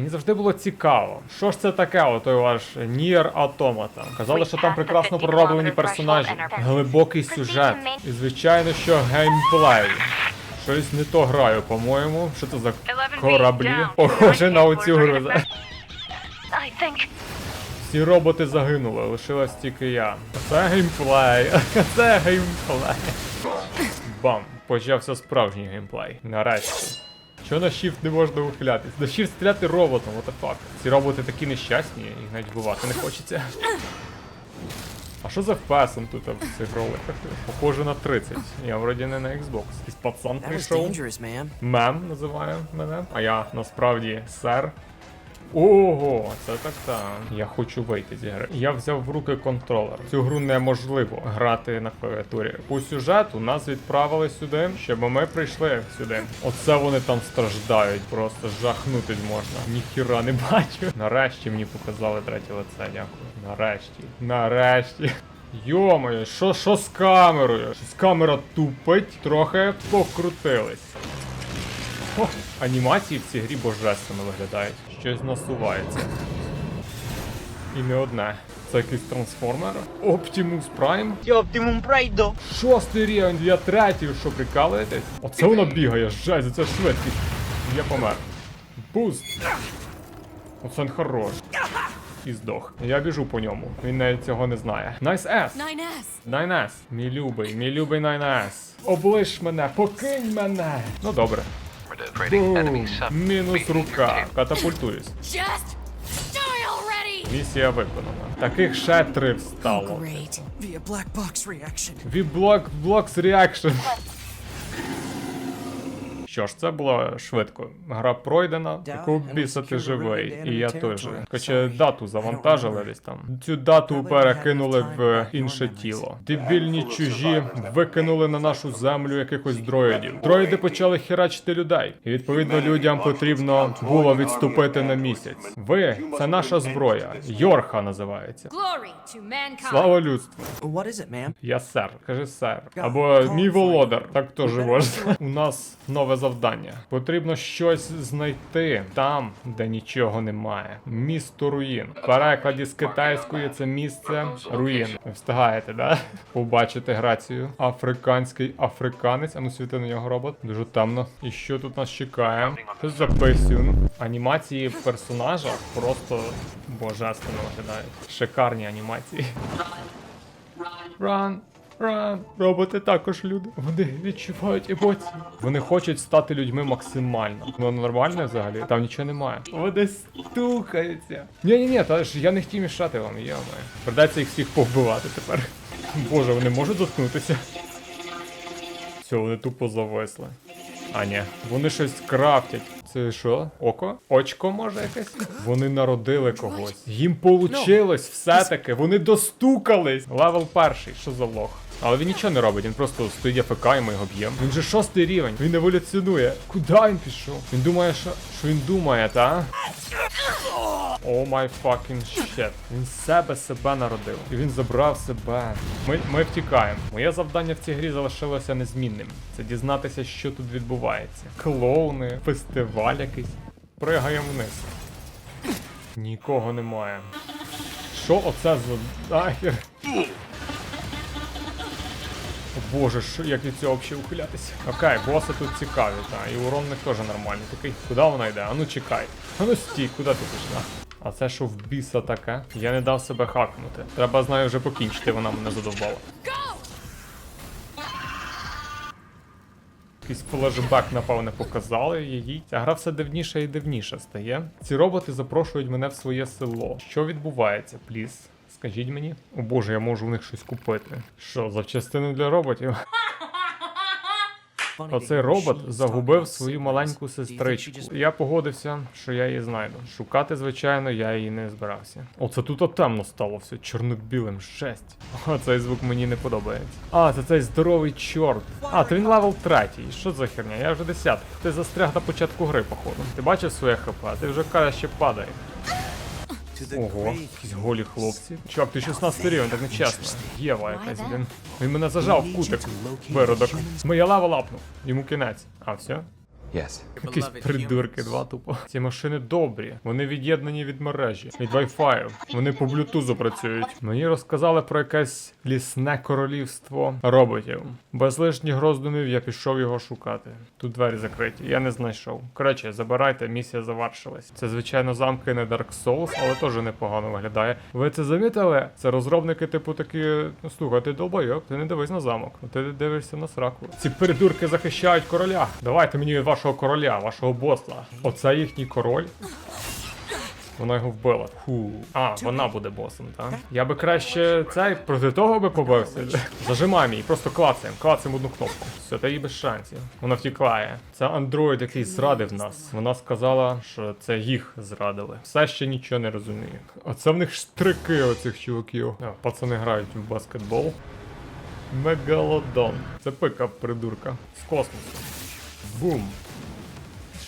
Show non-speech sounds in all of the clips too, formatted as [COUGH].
Мені завжди було цікаво, що ж це таке, отой ваш Nier Automata. Казали, що там прекрасно пророблені персонажі, глибокий сюжет. І звичайно, що геймплей. Щось не то граю, по-моєму. Що це за кораблі? Похоже на оцю гру. Всі роботи загинули, лишилась тільки я. Це геймплей. [LAUGHS] Це геймплей. Бам! Почався справжній геймплей. Нарешті. Що на shift не можна ухилятись? На shift стріляти роботом, what the fuck. Ці роботи такі нещасні, їх навіть вбивати не хочеться. А що за фесом тут в цих роликах? Похоже на 30. Я вроді не на Xbox. Якийсь пацан прийшов. Мем називає мене, а я насправді сер. Ого, це так так. Я хочу вийти з гри. Я взяв в руки контролер. Цю гру неможливо грати на клавіатурі. По сюжету нас відправили сюди, щоб ми прийшли сюди. Оце вони там страждають, просто жахнутись можна. Ніхіра не бачу. Нарешті мені показали третє лице, дякую. Нарешті. Нарешті. Йомаю, що, що з камерою? Щось камера тупить, трохи покрутились. О, анімації в цій грі божественно виглядають. Щось насувається. І не одне. Це якийсь трансформер. Optimus Prime. Optimum Pride. Шостий рівень для третього, що прикалуєтесь? Оце воно бігає, жесть, це швидкість. Я помер. Буст. Оце він хорош. І здох. Я біжу по ньому. Він навіть цього не знає. Найс С. 9S. Мій любий, мій любий Найн Найнес. Облиш мене, покинь мене. Ну добре. Бум. Мінус рука. Катапультуюсь. Just die already! Місія виконана. Таких ще три встало. Great. Via black box reaction. Що ж, це було швидко. Гра пройдена, якого біса ти живий, і я теж. Хоча дату завантажили десь там. Цю дату перекинули в інше тіло. Дебільні чужі викинули на нашу землю якихось дроїдів. Дроїди почали херачити людей. І відповідно людям потрібно було відступити на місяць. Ви це наша зброя. Йорха називається. Слава людству. Я сер, кажи сер. Або мій володар, так теж можна. У нас нове завдання. Потрібно щось знайти там, де нічого немає. Місто руїн. В перекладі з китайської це місце руїн. Встигаєте, да? Побачити грацію. Африканський африканець. А ну світи на нього робот. Дуже темно. І що тут нас чекає? Щось. Анімації персонажа просто божественно виглядають. Шикарні анімації. Run, run. Роботи також люди. Вони відчувають емоції. Вони хочуть стати людьми максимально. Ну нормально взагалі. Там нічого немає. Вони стукаються. Ні, ні, ні, та ж я не хотів мішати вам, я маю. Придеться їх всіх повбивати тепер. Боже, вони можуть заткнутися. Все, вони тупо зависли. А ні, вони щось крафтять. Це що? Око? Очко може якесь? Вони народили когось. Їм получилось все-таки. Вони достукались. Левел перший, що за лох? Але він нічого не робить, він просто стоїть АФК і ми його б'ємо. Він же шостий рівень, він еволюціонує. Куди він пішов? Він думає, що. Що він думає, та? О май факін щет. Він себе себе народив. І він забрав себе. Ми, ми втікаємо. Моє завдання в цій грі залишилося незмінним. Це дізнатися, що тут відбувається. Клоуни, фестиваль якийсь. Пригаємо вниз. Нікого немає. Що оце за нахер? Боже, що як від цього взагалі ухилятися? Окей, боси тут цікаві, та, і урон в них теж нормальний. Такий, куди вона йде? А ну чекай. А ну стій, куди ти пішла? А це що в біса таке? Я не дав себе хакнути. Треба з нею вже покінчити, вона мене задовбала. Якийсь флешбек, напевне, показали її. Ця гра все дивніша і дивніша стає. Ці роботи запрошують мене в своє село. Що відбувається, пліс? Скажіть мені. О боже, я можу в них щось купити. Що, запчастини для роботів? Оцей робот загубив свою маленьку сестричку. Я погодився, що я її знайду. Шукати, звичайно, я її не збирався. Оце тут темно стало все чорно-білим, жесть. О, цей звук мені не подобається. А, це цей здоровий чорт. А, то він левел третій. Що за херня? Я вже десятий. Ти застряг на початку гри, походу. Ти бачив своє хп, а ти вже кажеш, що падає. Ого, якісь голі хлопці. Чувак, ти 16 рівень, так нечесно. Єва якась, блін. Він мене зажав в кутик. Виродок. Моя лава лапнув. Йому кінець. А, все? Yes. Якісь придурки, два тупо. Ці машини добрі. Вони від'єднані від мережі, від Wi-Fi. Вони по блютузу працюють. Мені розказали про якесь лісне королівство роботів. Без лишніх роздумів я пішов його шукати. Тут двері закриті, я не знайшов. Коротше, забирайте, місія завершилась. Це звичайно замки не Dark Souls, але теж непогано виглядає. Ви це замітили? Це розробники, типу, такі. Ну слухай, ти долбойок, ти не дивись на замок. Ти дивишся на сраку. Ці придурки захищають короля. Давайте мені вашого короля, вашого боса. Оце їхній король. Вона його вбила. Фу. А, вона буде босом, так? Я би краще цей проти того би побився. Зажимаємо її, просто клацаємо, клацаємо одну кнопку. Все, та їй без шансів. Вона втікає. Це андроїд, який зрадив нас. Вона сказала, що це їх зрадили. Все ще нічого не розумію. Оце в них штрики оцих чуваків. Пацани грають в баскетбол. Мегалодон. Це пика придурка. З космосу. Бум.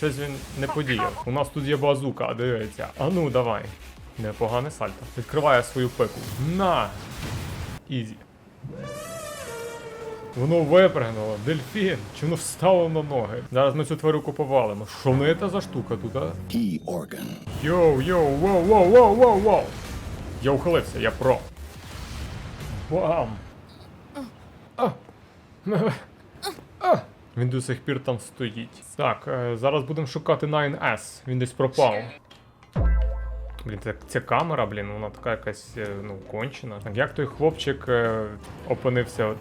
Щось він не подіяв. У нас тут є базука, дивіться. А ну давай. Непогане сальто. Відкриває свою пику. На! Ізі. Воно випрыгнуло, дельфін, чи воно встало на ноги. Зараз ми цю тварюку повалимо. Що не та за штука тут, а? Key organ. Йоу, йоу, воу, воу, воу, воу, воу. Я ухилився, я про. Бам! А. А. Він до сих пір там стоїть. Так, е, зараз будемо шукати 9S. Він десь пропав. Блін, це, ця камера, блін, вона така якась е, ну, кончена. Так, як той хлопчик е, опинився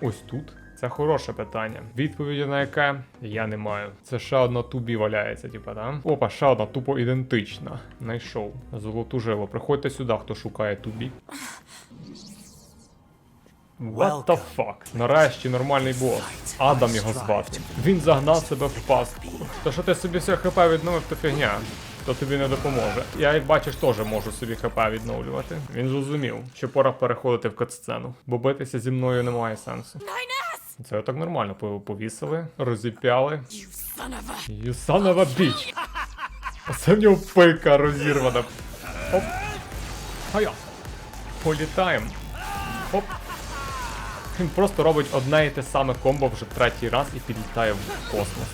ось тут? Це хороше питання. Відповіді на яке я не маю. Це ще одна тубі валяється, типа, да? Опа, ще одна тупо ідентична. Найшов. Золоту жилу. Приходьте сюди, хто шукає тубі. What the fuck? Нарешті нормальний бос. Адам його звати. Він загнав себе в пастку. То що ти собі все хп відновив, то фігня. То тобі не допоможе. Я, як бачиш, теж можу собі хп відновлювати. Він зрозумів, що пора переходити в катсцену, бо битися зі мною немає сенсу. Це так нормально повісили, розіп'яли. You son of a. You son of a bitch. Оце в нього пика розірвана. Оп. Хая. Політаємо. Оп. Він просто робить одне і те саме комбо вже третій раз і підлітає в космос.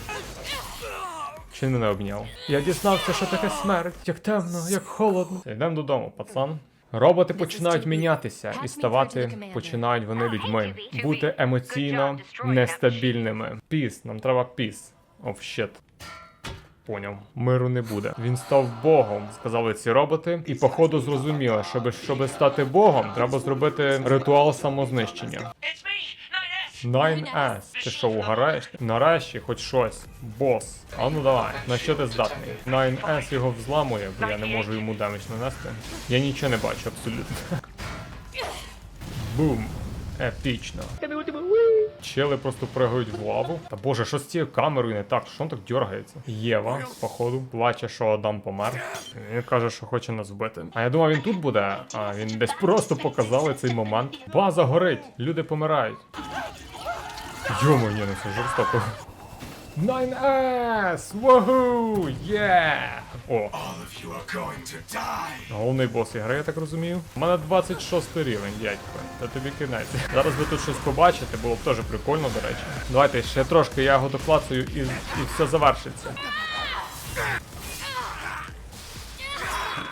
Чи мене обняв? Я дізнався, що таке смерть, як темно, як холодно. Йдемо додому, пацан. Роботи починають мінятися і ставати починають вони людьми. Бути емоційно нестабільними. Піс, нам треба піс. Оф щет. Поняв, миру не буде. Він став богом, сказали ці роботи, і походу зрозуміли, щоб, щоб стати богом, треба зробити ритуал самознищення. 9S. Ти що, угораєш? Нарешті, хоч щось. Бос. А ну давай, на що ти здатний? 9S його взламує, бо я не можу йому демедж нанести. Я нічого не бачу абсолютно. Бум. Епічно. Чели просто пригають в лаву. Та боже, що з цією камерою не так? Що він так дергається? Єва, походу, плаче, що Адам помер. Він каже, що хоче нас вбити. А я думав, він тут буде, а він десь просто показали цей момент. База горить, люди помирають. Йомо, ні, ну це жорстоко. 9S! Вогу! Є! О, All of you are going to die. Головний бос ігри, я так розумію. У мене 26 рівень, дядько. Та тобі кінець. Зараз би тут щось побачити, було б теж прикольно, до речі. Давайте ще трошки я його доклацаю і, і все завершиться.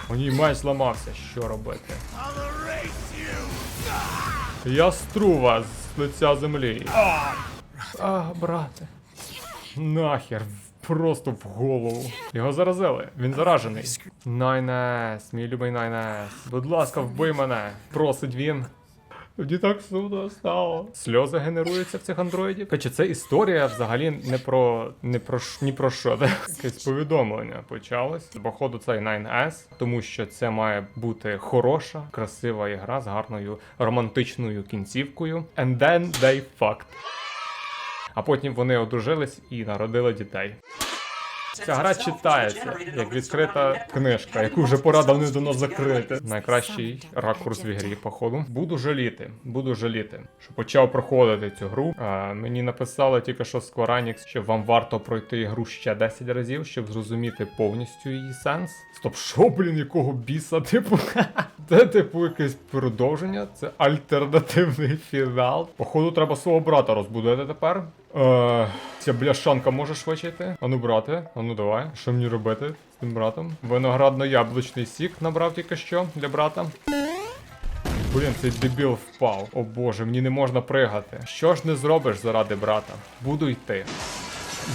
У ній меч зламався. Що робити? Я стру вас з лиця землі. А брате. Нахер, просто в голову. Його заразили. Він заражений. Найнес, мій любий Найнес. Будь ласка, вбий мене. Просить він. Тоді так сумно стало. Сльози генеруються в цих андроїдів. Хоча це історія взагалі не про не про ш- ні про що. Якесь повідомлення почалось. Походу, цей 9S, тому що це має бути хороша, красива ігра з гарною романтичною кінцівкою. And then they fucked. А потім вони одружились і народили дітей. Ця гра читається як відкрита книжка, яку вже пора давно закрити. Найкращий ракурс в ігрі, походу. Буду жаліти, буду жаліти, що почав проходити цю гру. А, мені написали тільки що Square Enix, що вам варто пройти ігру ще 10 разів, щоб зрозуміти повністю її сенс. Стоп, що, блін, якого біса, [LAUGHS] типу? Це, типу, якесь продовження, це альтернативний фінал. Походу, треба свого брата розбудити тепер. Е, ця бляшанка може швидше? Ану, брате, ану давай. Що мені робити з тим братом? Виноградно-яблучний сік набрав тільки що для брата. Блін, цей дебіл впав. О боже, мені не можна пригати. Що ж не зробиш заради брата? Буду йти.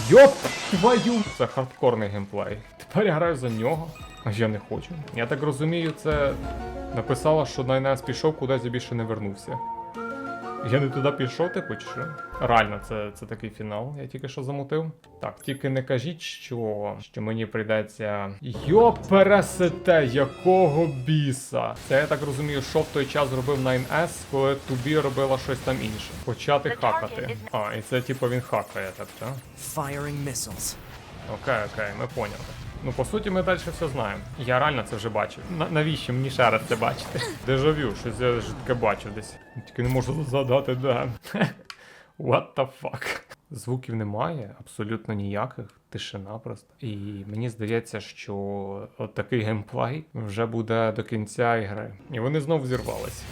Йоп твою! Це хардкорний геймплей. Тепер я граю за нього. А я не хочу. Я так розумію, це написало, що Найнес пішов кудись і більше не вернувся. Я не туди пішов, типу, чи що? Реально, це, це такий фінал, я тільки що замутив. Так, тільки не кажіть, що, що мені прийдеться. Йо пересете, якого біса? Це я так розумію, що в той час зробив 9S, коли тобі робила щось там інше. Почати хакати. А, і це типу він хакає, так, так? Firing missiles. Окей, окей, ми поняли. Ну, по суті, ми далі все знаємо. Я реально це вже бачив. На- навіщо мені ще раз це бачити? [LAUGHS] Дежавю, щось я вже таке бачив десь. Тільки не можу згадати, де. [LAUGHS] What the fuck? Звуків немає, абсолютно ніяких, тишина просто. І мені здається, що от такий геймплей вже буде до кінця ігри. І вони знов зірвалися.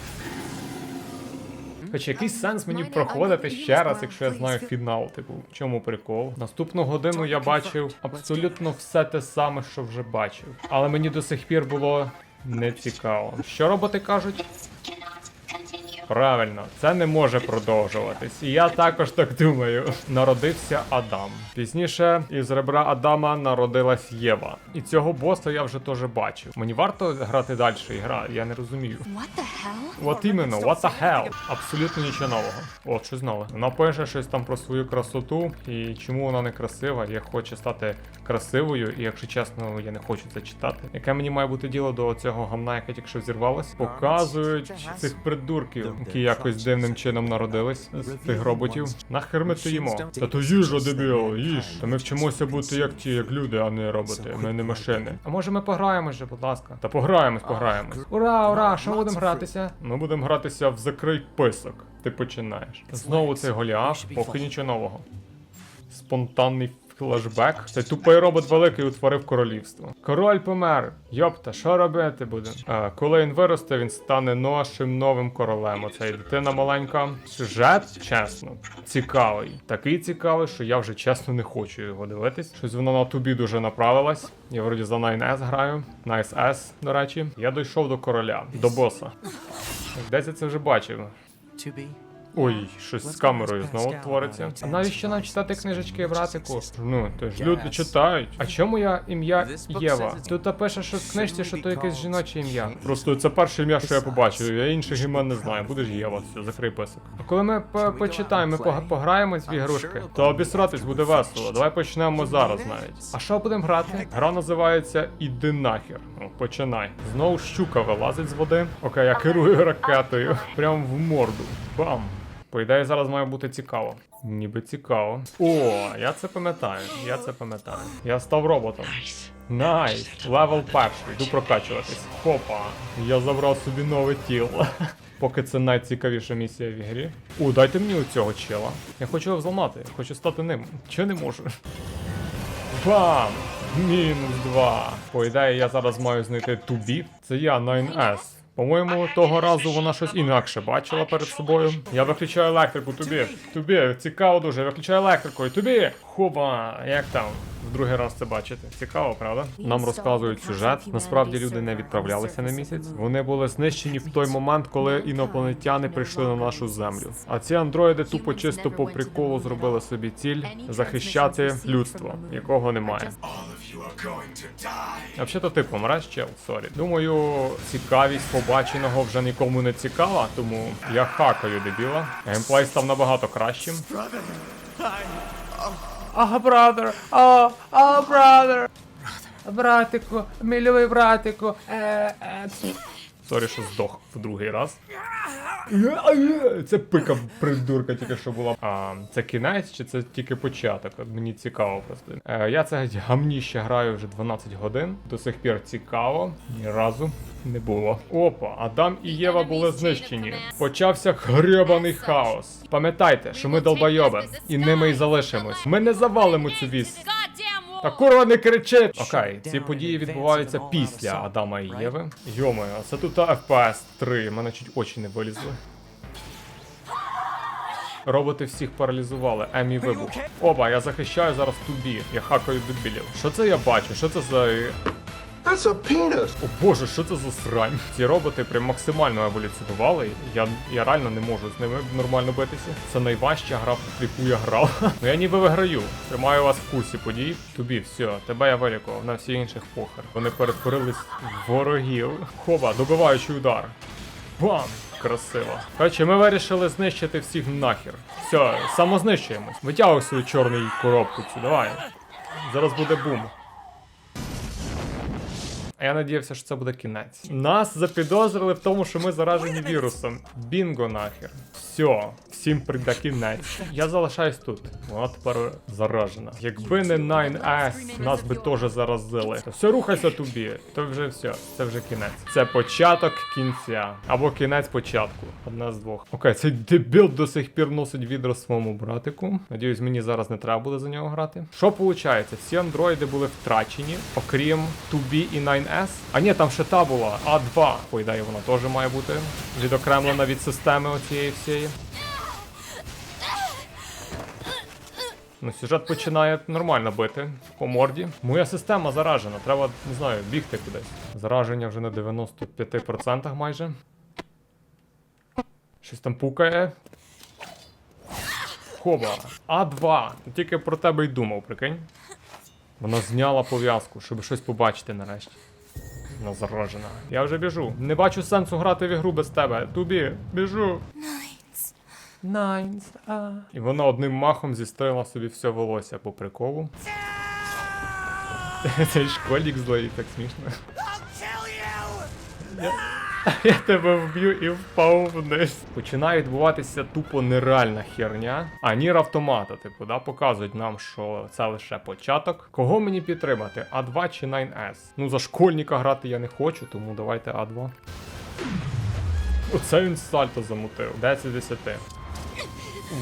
Хоча який сенс мені проходити ще раз, якщо я знаю фінал, типу, в чому прикол? Наступну годину я бачив абсолютно все те саме, що вже бачив. Але мені до сих пір було не цікаво. Що роботи кажуть? Правильно, це не може продовжуватись. І я також так думаю. Народився Адам. Пізніше із ребра Адама народилась Єва. І цього боса я вже теж бачив. Мені варто грати далі гра, я не розумію. What the hell? От іменно, what the hell? Абсолютно нічого нового. От, що знали. Вона пише щось там про свою красоту і чому вона не красива. Я хочу стати красивою, і якщо чесно, я не хочу це читати. Яке мені має бути діло до цього гамна, яке тільки що зірвалось? Показують цих придурків, які якось дивним чином народились з тих роботів. Нахер ми то їмо? Та то їжа, дебіл, їж. Та ми вчимося бути як ті, як люди, а не роботи. Ми не машини. А може ми пограємо вже, будь ласка? Та пограємось, пограємось. Ура, ура! Що будемо гратися? Ми будемо гратися в закрий писок. Ти починаєш. Знову цей Голіаф, поки нічого нового. Спонтанний флешбек. Цей тупий робот великий утворив королівство. Король помер. Йопта, що робити будемо? А, коли він виросте, він стане нашим новим королем. Оцей дитина маленька. Сюжет, чесно, цікавий. Такий цікавий, що я вже чесно не хочу його дивитись. Щось воно на тубі дуже направилось. Я вроді за 9S граю. Nice S, до речі. Я дійшов до короля, до боса. Десь я це вже бачив. Ой, щось з камерою знову твориться. А навіщо нам читати книжечки, братику? Ну, то ж люди читають. А чому я ім'я Єва? Тут пише, що в книжці, що то якесь жіноче ім'я. Просто це перше ім'я, що я побачив. Я інших імен не знаю. Будеш Єва, все, закрий писок. А коли ми по- почитаємо, ми пога- пограємось в ігрушки, то обісратись буде весело. Давай почнемо зараз навіть. А що будемо грати? Гра називається Іди нахер. О, починай. Знову щука вилазить з води. Окей, я керую ракетою. Прям в морду. Бам! По ідеї зараз має бути цікаво. Ніби цікаво. О, я це пам'ятаю. Я це пам'ятаю. Я став роботом. Найс! Левел перший. Йду прокачуватись. Хопа! Я забрав собі нове тіло. [LAUGHS] Поки це найцікавіша місія в ігрі. О, дайте мені оцього чела. Я хочу його взламати, я хочу стати ним. Чого не можу? Бам! Мінус два. По ідеї, я зараз маю знайти тубі. Це я 9S. По-моєму, того разу вона щось інакше бачила перед собою. Я виключаю електрику, тобі. Тобі, цікаво дуже, виключаю електрику, тобі. Хоба, як там? В другий раз це бачити. Цікаво, правда? Нам розказують сюжет. Насправді люди не відправлялися на місяць. Вони були знищені в той момент, коли інопланетяни прийшли на нашу землю. А ці андроїди тупо чисто по приколу зробили собі ціль захищати людство, якого немає. А взагалі-то ти помреш, чел, сорі. Думаю, цікавість побаченого вже нікому не цікава, тому я хакаю дебіла. Геймплей став набагато кращим. Ага, брадер, а, а, брадер. Братику, мій любий братику. Е, е. Сорі, що здох в другий раз. Це пика придурка тільки що була. А, це кінець чи це тільки початок? Мені цікаво просто. Е, я це гамніще граю вже 12 годин. До сих пір цікаво. Ні разу не було. Опа, Адам і Єва були знищені. Почався гребаний хаос. Пам'ятайте, що ми долбойоби, і ними й залишимось. Ми не завалимо цю вісь. Та курва не кричить! Окей, ці події відбуваються після Адама і Єви. Йомаю, це тут FPS 3, в мене чуть очі не вилізли. Роботи всіх паралізували. Емі вибух. Оба, я захищаю зараз тубі. Я хакаю дебілів. Що це я бачу? Що це за. That's a penis. О боже, що це за срань? Ці роботи прям максимально еволюціонували. Я, я реально не можу з ними нормально битися. Це найважча гра, в яку я грав. [LAUGHS] ну я ніби виграю. Тримаю вас в курсі подій. Тобі, все, тебе я вилікував, на всіх інших похер. Вони перетворились в ворогів. Хоба, добиваючий удар. Бам! Красиво. Коротше, ми вирішили знищити всіх нахер. Все, самознищуємось. Витягуй свою чорну коробку цю, давай. Зараз буде бум. А я надіявся, що це буде кінець. Нас запідозрили в тому, що ми заражені вірусом. Бінго нахер. Все, всім прийде кінець. Я залишаюсь тут. Вона тепер заражена. Якби не 9S, нас би теж заразили. То все рухайся тобі. То вже все. Це вже кінець. Це початок кінця. Або кінець початку. Одна з двох. Окей, цей дебіл до сих пір носить відро своєму братику. Надіюсь, мені зараз не треба буде за нього грати. Що виходить? Всі андроїди були втрачені, окрім 2B і 9S. А ні, там ще та була. А2. По ідеї, вона теж має бути відокремлена від системи оцієї всієї. Ну, сюжет починає нормально бити по морді. Моя система заражена, треба, не знаю, бігти кудись. Зараження вже на 95% майже. Щось там пукає. Хоба. А2. Тільки про тебе й думав, прикинь. Вона зняла пов'язку, щоб щось побачити нарешті. Вона заражена. Я вже біжу. Не бачу сенсу грати в ігру без тебе. Тубі, біжу. Найнс, а. І вона одним махом зістрила собі все волосся по приколу. [LAUGHS] Цей школьник злий, так смішно. Я, [LAUGHS] я тебе вб'ю і впав вниз. Починає відбуватися тупо нереальна херня. А Нір автомата, типу, да, показують нам, що це лише початок. Кого мені підтримати? А2 чи 9S? Ну, за школьника грати я не хочу, тому давайте А2. Оце він сальто замутив. 10 з 10.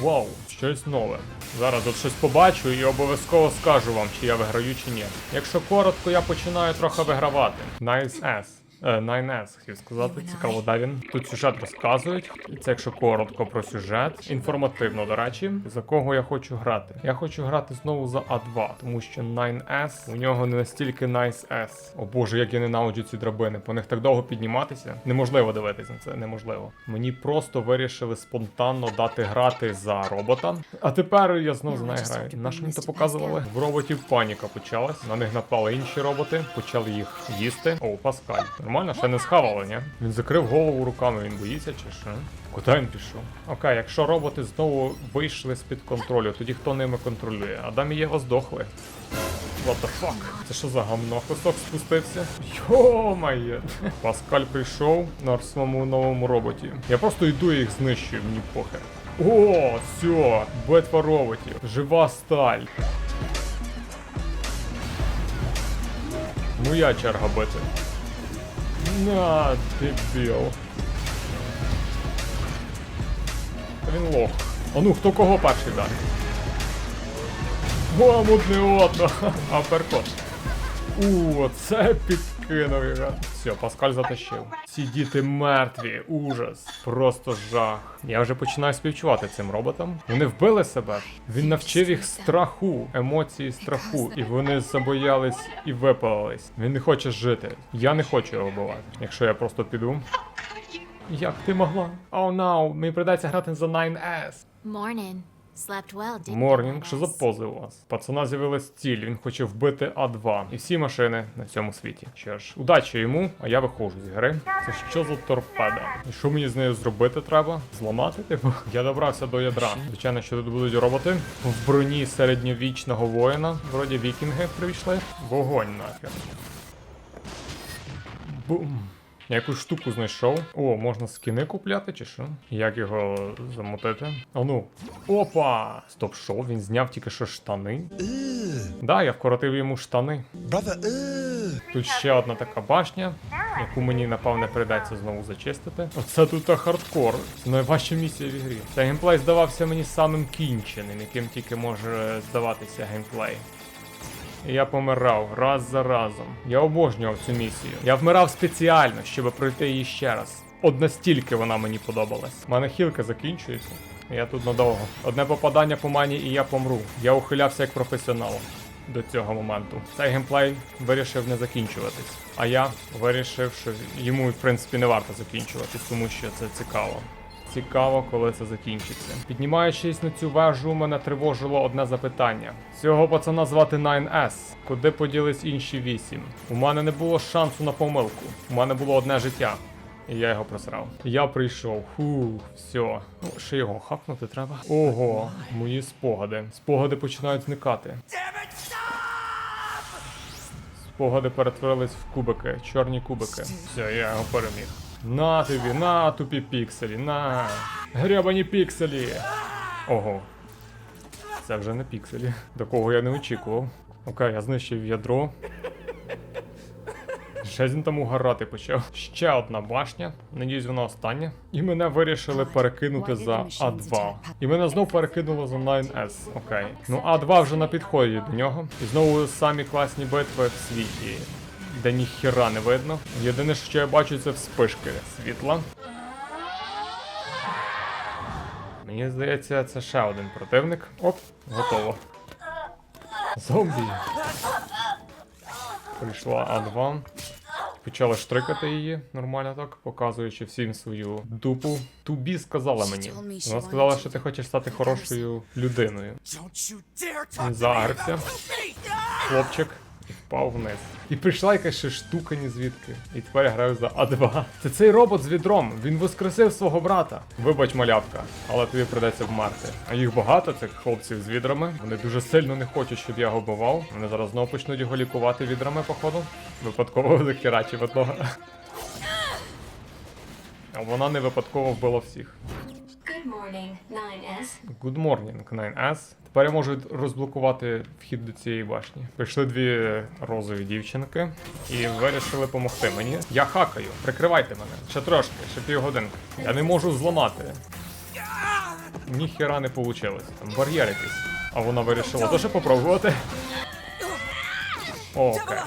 Вау, щось нове. Зараз от щось побачу і обов'язково скажу вам, чи я виграю, чи ні. Якщо коротко, я починаю трохи вигравати. Nice S. Е, 9S, хотів сказати, цікаво, де він. Тут сюжет розказують. Це якщо коротко про сюжет. Інформативно, до речі, за кого я хочу грати. Я хочу грати знову за А2, тому що 9S у нього не настільки Nice S. О боже, як я ненавиджу ці драбини. По них так довго підніматися. Неможливо дивитися на це, неможливо. Мені просто вирішили спонтанно дати грати за робота. А тепер я знову за неї граю. На що мені то показували? В роботів паніка почалась. На них напали інші роботи, почали їх їсти. О, Паскаль. Нормально, ще не схавали, ні? Він закрив голову руками, він боїться чи що? Куди він пішов? Окей, якщо роботи знову вийшли з-під контролю, тоді хто ними контролює? Адам і Єва здохли. What the fuck? Це що за гамно? Кусок спустився? Йо-моє! Паскаль прийшов на своєму новому роботі. Я просто йду і їх знищую, мені похер. О, все, битва роботів. Жива сталь. Моя черга бити. На, дебіл. Він лох. А ну, хто кого перший дасть? О, мудне одно. [LAUGHS] Аперкот. У, це підкинув його. Все, Паскаль затащив. Ці діти мертві, ужас, просто жах. Я вже починаю співчувати цим роботам. Вони вбили себе. Він навчив їх страху, емоції страху, і вони забоялись і випалились. Він не хоче жити. Я не хочу його вбивати. Якщо я просто піду. Як ти могла? О, oh, no, мені придеться грати за 9S. Morning. Морнінг, що за у вас? Пацана з'явилась ціль, він хоче вбити А2 і всі машини на цьому світі. Що ж, удачі йому, а я виходжу з гри. Це що за торпеда? І що мені з нею зробити треба? Зламати, типу? Я добрався до ядра. Звичайно, що тут будуть роботи в броні середньовічного воїна. Вроді вікінги прийшли. Вогонь нахер. Бум. Я якусь штуку знайшов. О, можна скіни купляти чи що? Як його замотити? А ну. Опа! Стоп, що? Він зняв тільки що штани. Да, я вкоротив йому штани. Тут ще одна така башня, яку мені напевне прийдеться знову зачистити. Оце тут хардкор. Це найважча місія в ігрі. Цей геймплей здавався мені самим кінченим, яким тільки може здаватися геймплей. І я помирав раз за разом. Я обожнював цю місію. Я вмирав спеціально, щоб пройти її ще раз. От настільки вона мені подобалась. У мене хілка закінчується. Я тут надовго. Одне попадання по мані і я помру. Я ухилявся як професіонал до цього моменту. Цей геймплей вирішив не закінчуватись. А я вирішив, що йому, в принципі, не варто закінчуватись, тому що це цікаво. Цікаво, коли це закінчиться. Піднімаючись на цю вежу, мене тривожило одне запитання. Цього пацана звати 9S. Куди поділись інші вісім? У мене не було шансу на помилку. У мене було одне життя. І я його просрав. Я прийшов. Фух, все. Ну, ще його хакнути треба. Ого, мої спогади. Спогади починають зникати. Спогади перетворились в кубики, чорні кубики. Все, я його переміг. На тобі, на тупі пікселі, на. Гребані пікселі. Ого. Це вже не пікселі. Такого я не очікував. Окей, я знищив ядро. Ще він там угорати почав. Ще одна башня. Надіюсь, вона остання. І мене вирішили перекинути за А2. І мене знов перекинуло за 9S. Окей. Ну А2 вже на підході до нього. І знову самі класні битви в світі. Де ніхіра не видно. Єдине, що я бачу, це вспишки світла. Мені здається, це ще один противник. Оп, готово. Зомбі. Прийшла А2. Почала штрикати її нормально так, показуючи всім свою дупу. Тубі сказала мені. Вона сказала, що ти хочеш стати хорошою людиною. Заагрився, хлопчик, впав вниз. І прийшла якась ще штука ні звідки. І тепер я граю за А2. Це цей робот з відром. Він воскресив свого брата. Вибач, малявка, але тобі придеться вмерти. А їх багато, цих хлопців з відрами. Вони дуже сильно не хочуть, щоб я його вбивав. Вони зараз знову почнуть його лікувати відрами, походу. Випадково [LAUGHS] захерачив одного. А вона не випадково вбила всіх. Good morning, 9S. Good morning, 9S. Тепер я можу розблокувати вхід до цієї башні. Прийшли дві розові дівчинки і вирішили допомогти мені. Я хакаю, прикривайте мене. Ще трошки, ще півгодинки. Я не можу зламати. Ніхіра не вийшло. Там бар'єр якийсь. А вона вирішила теж попробувати. Окей.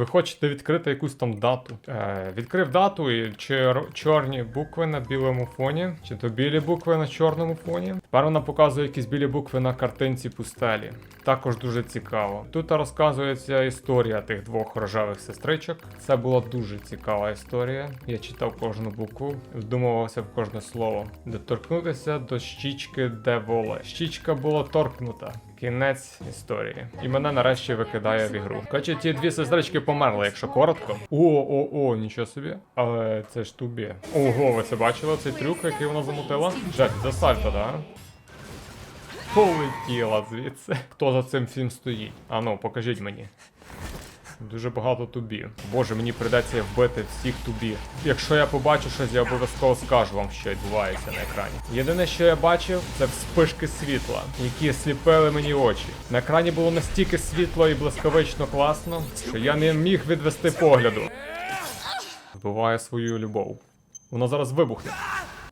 Ви хочете відкрити якусь там дату. Е, відкрив дату і чор- чорні букви на білому фоні, чи то білі букви на чорному фоні. Тепер вона показує якісь білі букви на картинці пустелі. Також дуже цікаво. Тут розказується історія тих двох рожевих сестричок. Це була дуже цікава історія. Я читав кожну букву, вдумувався в кожне слово. Доторкнутися до щічки де воле. Щічка була торкнута. Кінець історії. І мене нарешті викидає в ігру. Коротше, ті дві сестрички померли, якщо коротко. О, о, о, нічого собі. Але це ж тубі. Ого, ви це бачили цей трюк, який вона замутила? Жек, це сальто, да? Полетіла звідси. Хто за цим всім стоїть? А ну, покажіть мені. Дуже багато тубі. Боже, мені придеться вбити всіх тубі. Якщо я побачу щось, я обов'язково скажу вам, що відбувається на екрані. Єдине, що я бачив, це вспишки світла, які сліпили мені очі. На екрані було настільки світло і блискавично класно, що я не міг відвести погляду. Вбиває свою любов. Вона зараз вибухне.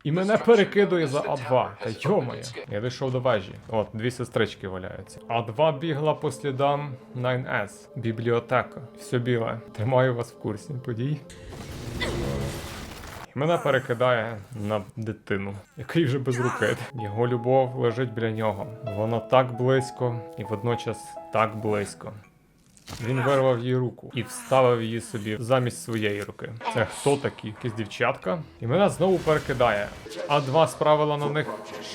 І мене перекидує за А2. Та йомає. Я дійшов до вежі. От, дві сестрички валяються. А2 бігла по слідам 9S. Бібліотека. Все біле. Тримаю вас в курсі подій. Мене перекидає на дитину, який вже без руки. Його любов лежить біля нього. Вона так близько і водночас так близько. Він вирвав її руку і вставив її собі замість своєї руки. Це хто такі? Якісь дівчатка? І мене знову перекидає. А два справила на них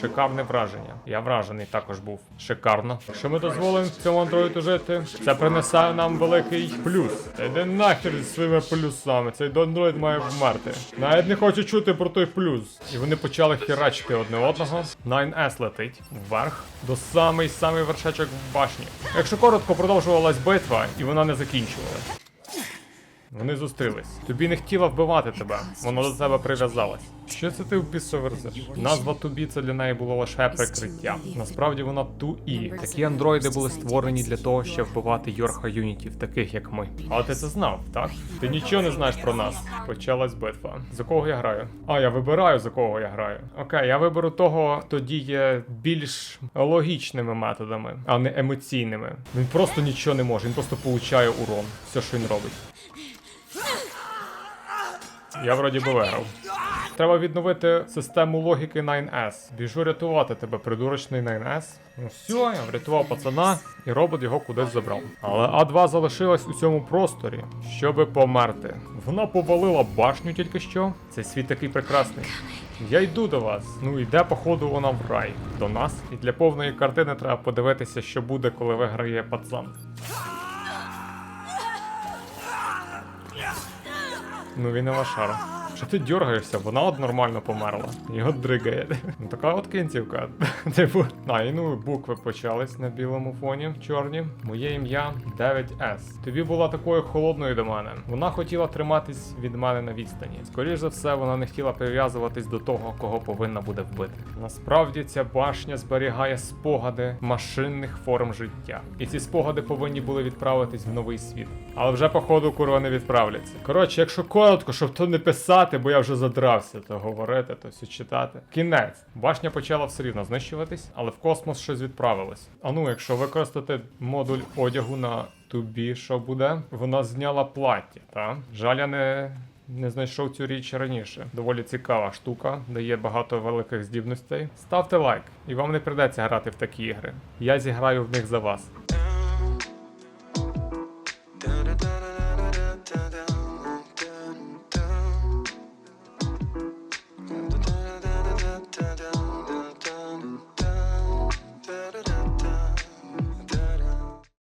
шикарне враження. Я вражений також був. Шикарно. Якщо ми дозволимо цьому андроїду жити, це принесе нам великий плюс. Йди нахер зі своїми плюсами. Цей андроїд має вмерти. Навіть не хочу чути про той плюс. І вони почали херачити одне одного. 9S летить вверх до самий самий вершечок башні. Якщо коротко продовжувалась битва, і вона не закінчувалась. Вони зустрілись. Тобі не хотіла вбивати тебе, вона до тебе прив'язалась. Що це ти в біса верзеш? Назва Тубі це для неї було лише прикриття. Насправді вона ту і такі андроїди були створені для того, щоб вбивати Йорха Юнітів, таких як ми. Але ти це знав, так? Ти нічого не знаєш про нас. Почалась битва. За кого я граю? А, я вибираю за кого я граю. Окей, я виберу того, хто діє більш логічними методами, а не емоційними. Він просто нічого не може, він просто получає урон. Все, що він робить. Я вроді би виграв. Треба відновити систему логіки 9S. Біжу рятувати тебе, придурочний 9S. Ну все, я врятував пацана, і робот його кудись забрав. Але А2 залишилась у цьому просторі, щоби померти. Вона повалила башню тільки що. Цей світ такий прекрасний. Я йду до вас. Ну йде, походу, вона в рай до нас. І для повної картини треба подивитися, що буде, коли виграє пацан. Ну він і лошара. Що ти дергаєшся? Вона от нормально померла. Його дригає. Ну така от кінцівка. [LAUGHS] Типу. А, і ну букви почались на білому фоні, чорні. Моє ім'я 9S. Тобі була такою холодною до мене. Вона хотіла триматись від мене на відстані. Скоріш за все, вона не хотіла прив'язуватись до того, кого повинна буде вбити. Насправді ця башня зберігає спогади машинних форм життя. І ці спогади повинні були відправитись в новий світ. Але вже походу курва не відправляться. Коротше, якщо коротко, щоб то не писати, бо я вже задрався то говорити, то все читати. Кінець. Башня почала все рівно знищуватись, але в космос щось відправилось. А ну, якщо використати модуль одягу на тубі, що буде? Вона зняла плаття, та? Жаль, я не. Не знайшов цю річ раніше. Доволі цікава штука, дає багато великих здібностей. Ставте лайк, і вам не придеться грати в такі ігри. Я зіграю в них за вас.